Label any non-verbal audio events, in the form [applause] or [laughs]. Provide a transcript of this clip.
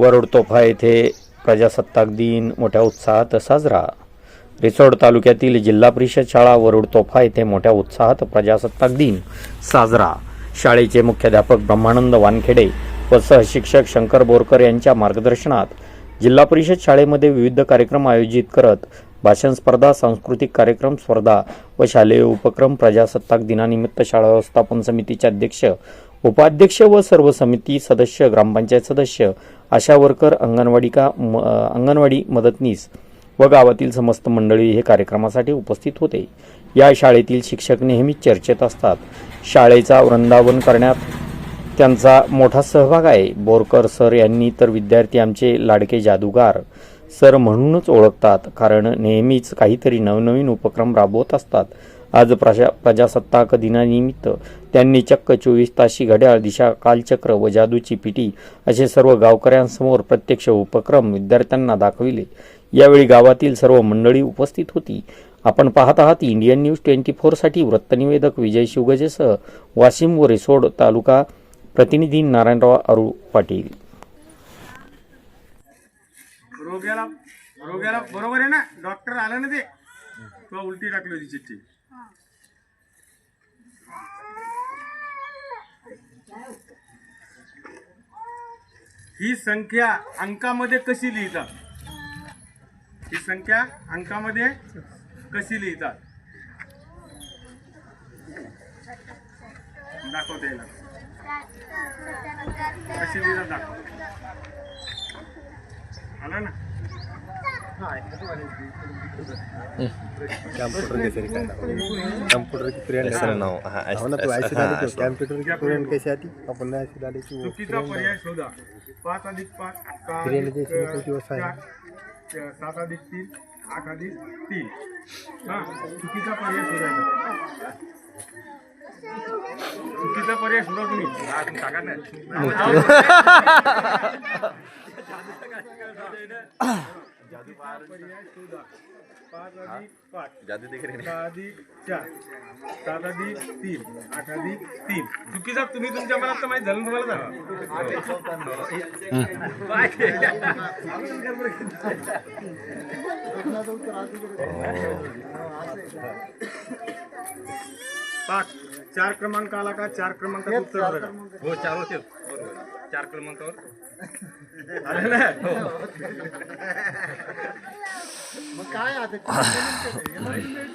वरुड तोफा येथे प्रजासत्ताक दिन मोठ्या उत्साहात साजरा. रिसोड तालुक्यातील जिल्हा परिषद शाळा वरुड तोफा येथे मोठ्या उत्साहात प्रजासत्ताक दिन साजरा. शाळेचे मुख्याध्यापक ब्रह्मानंद वानखेडे व सहशिक्षक शंकर बोरकर यांच्या मार्गदर्शनात जिल्हा परिषद शाळेमध्ये विविध कार्यक्रम आयोजित करत भाषण स्पर्धा सांस्कृतिक कार्यक्रम स्पर्धा व शालेय उपक्रम प्रजासत्ताक दिनानिमित्त शाळा व्यवस्थापन समितीचे अध्यक्ष उपाध्यक्ष व सर्व समिती सदस्य ग्रामपंचायत सदस्य आशा वर्कर अंगणवाडी का म, अंगणवाडी मदतनीस व गावातील समस्त मंडळी हे कार्यक्रमासाठी उपस्थित होते. या शाळेतील शिक्षक नेहमीच चर्चेत असतात. शाळेचा वृंदावन करण्यात त्यांचा मोठा सहभाग आहे. बोरकर सर यांनी तर विद्यार्थी आमचे लाडके जादूगार सर म्हणूनच ओळखतात कारण नेहमीच काहीतरी नवनवीन उपक्रम राबवत असतात. आज प्रजा प्रजासत्ताक दिनानिमित्त त्यांनी चक्क चोवीस ताशी घड्याळ दिशा कालचक्र व जादूची पिटी असे सर्व गावकऱ्यांसमोर प्रत्यक्ष उपक्रम विद्यार्थ्यांना दाखविले. यावेळी गावातील सर्व मंडळी उपस्थित होती. आपण पाहत आहात इंडियन न्यूज ट्वेंटी फोरसाठी वृत्तनिवेदक विजय शिवगजेसह वाशिम व रिसोड तालुका प्रतिनिधी नारायणराव अरू पाटील. रोग्याला रोग्याला बरोबर आहे ना? डॉक्टर आला ना ते? तुला उलटी टाकली होती चिठ्ठी. ही संख्या अंकामध्ये कशी लिहितात? ही संख्या अंकामध्ये कशी लिहितात? दाखवता येईल कशी लिहितात दाखव. आला ना? कंप्यूटर नाव हा हो ना कंप्यूटर कैसे आती अपन चुकीचा पर्याय शोधा पाच अधिक पाच दिवस आहे सात अधिक तीन आठ अधिक तीन हा चुकीचा पर्याय शोधायचा चुकीचा पर्याय शोधा तुम्ही. सांगा चुकीचा पर्याय शोधा पाच अधिक पाच. जादू दिख रही सहा अधिक चार. सात अधिक तीन. आठ अधिक तीन. चुकीचा तुम्ही तुमच्या मनात तर माहीत झालं ना तुम्हाला पाच. चार क्रमांक आला का? चार उत्तर बघा. हो चार होते चार क्रमांकावर. [laughs] आलं ना मग काय आता? [laughs] [laughs]